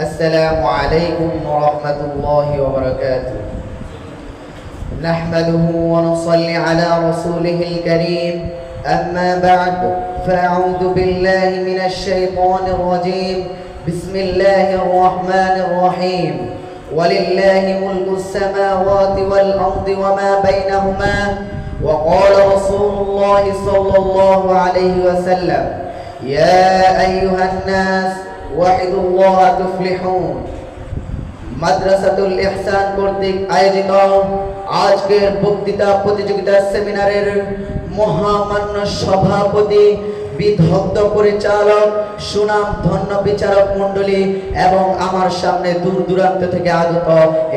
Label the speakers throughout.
Speaker 1: السلام عليكم ورحمة الله وبركاته. نحمده ونصلي على رسوله الكريم. أما بعد فأعوذ بالله من الشيطان الرجيم. بسم الله الرحمن الرحيم. ولله ملك السماوات والأرض وما بينهما. وقال رسول الله صلى الله عليه وسلم يا أيها الناس ওয়াহিদুল ওয়াহা তুফলিহুন। মাদ্রাসাতুল ইহসান কর্তৃক আয়োজিত আজকের বক্তৃতা প্রতিযোগিতা সেমিনারের মহামান্য সভাপতি বিধগ্ধ পরিচালক, সুনাম ধন্য বিচারক মণ্ডলী এবং আমার সামনে দূর দূরান্ত থেকে আগত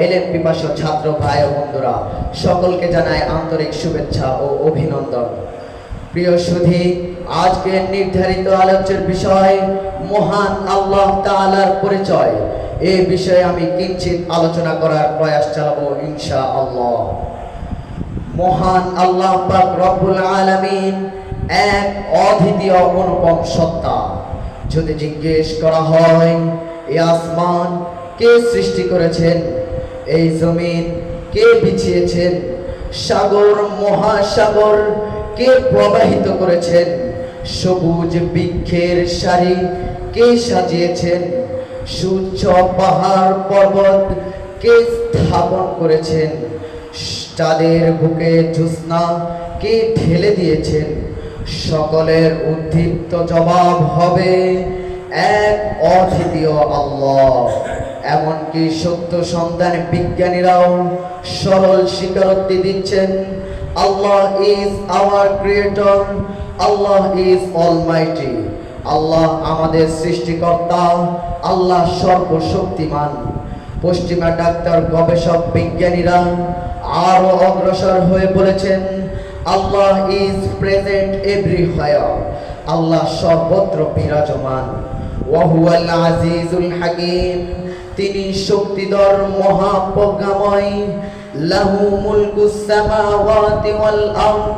Speaker 1: এলএম পিপাস ছাত্র ভাই ও বন্ধুরা, সকলকে জানায় আন্তরিক শুভেচ্ছা ও অভিনন্দন। প্রিয় সুধী আজকের নির্ধারিত আলোচ্যের বিষয়, মহান আল্লাহ তাআলার পরিচয়। এই বিষয়ে আমি কিঞ্চিত আলোচনা করার প্রয়াস চালাবো ইনশা আল্লাহ মহান আল্লাহ পাক রব্বুল আলামিন এক অদ্বিতীয় অনুপম সত্তা। যদি জিজ্ঞেস করা হয় এই আসমান কে সৃষ্টি করেছেন? এই জমিন কে বিছিয়েছেন? সাগর, মহাসাগর কে প্রবাহিত করেছেন? সবুজ বৃক্ষের সারি কে সাজিয়েছেন? সূর্য পাহাড় পর্বত কে স্থাপন করেছেন? চাঁদের বুকে জ্যোৎস্না কে ঢেলে দিয়েছেন? সকলের উদ্দীপ্ত জবাব হবে এক অদ্বিতীয় আল্লাহ। এমনকি সত্য সন্তান বিজ্ঞানীরাও সরল স্বীকারোক্তি দিচ্ছেন Allah is our creator Allah is almighty Allah আমাদের সৃষ্টিকর্তা, আল্লাহ সর্বশক্তিমান। পশ্চিমা ডাক্তার, গবেষক, বিজ্ঞানীরা আরও অগ্রসর হয়ে বলেছেন, আল্লাহ ইজ প্রেজেন্ট এভরিহয়ার আল্লাহ সর্বত্র বিরাজমান। ওয়াহুয়াল আজিজুল হাকিম। তিনি শক্তিধর মহাপ্রজ্ঞাময়, লাহু মুলকুস সামাওয়াতি ওয়াল আরদ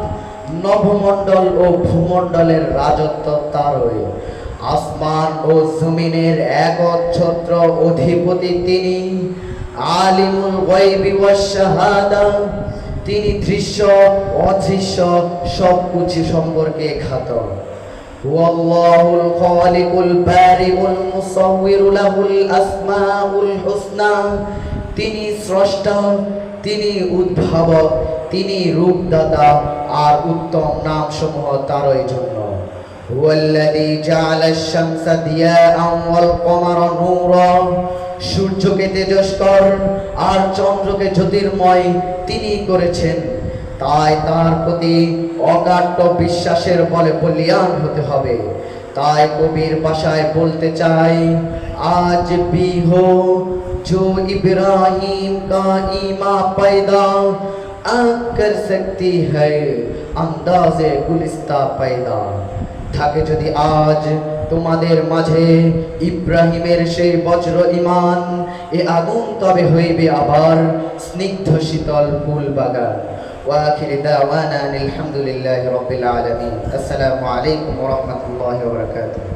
Speaker 1: নভমণ্ডল ও ভূমণ্ডলের রাজত্ব তারই। আসমান ও জমিনের একচ্ছত্র অধিপতি তিনি। আলিমুল গায়বি ওয়াস শাহাদা, তিনি দৃশ্য অদৃশ্য সব কিছু সম্পর্কে খ্যাত। ওয়াল্লাহুল খালিকুল বারিউল মুসাউবির লাহুল আসমাউল হুসনা তিনি স্রষ্টা, তিনি উদ্ভাবক, তিনি রূপদাতা আর উত্তম নাম সমূহ তারই জন্য। ওয়াল্লাযী জাআলা আশ-শামসা দিয়াআন ওয়াল কমারা সূর্যকে তেজস্কর আর চন্দ্রকে জ্যোতির্ময় তিনি করেছেন। তাই তার প্রতি অকাট্য বিশ্বাসের বলে বলিয়ান হতে হবে তাই কবির ভাষায় বলতে চাই আজ भी हो जो इब्राहिम का ईमा पैदा आँख कर सकती है अंदाजे गुलिस्ता पैदा থাকে যদি আজ তোমাদের মাঝে ইব্রাহিমের সেই বজ্র ইমান এ আগুন তবে হইবে আবার স্নিগ্ধ শীতল ফুল বাগান واخر دعوانا الحمد لله رب العالمين السلام عليكم ورحمه الله وبركاته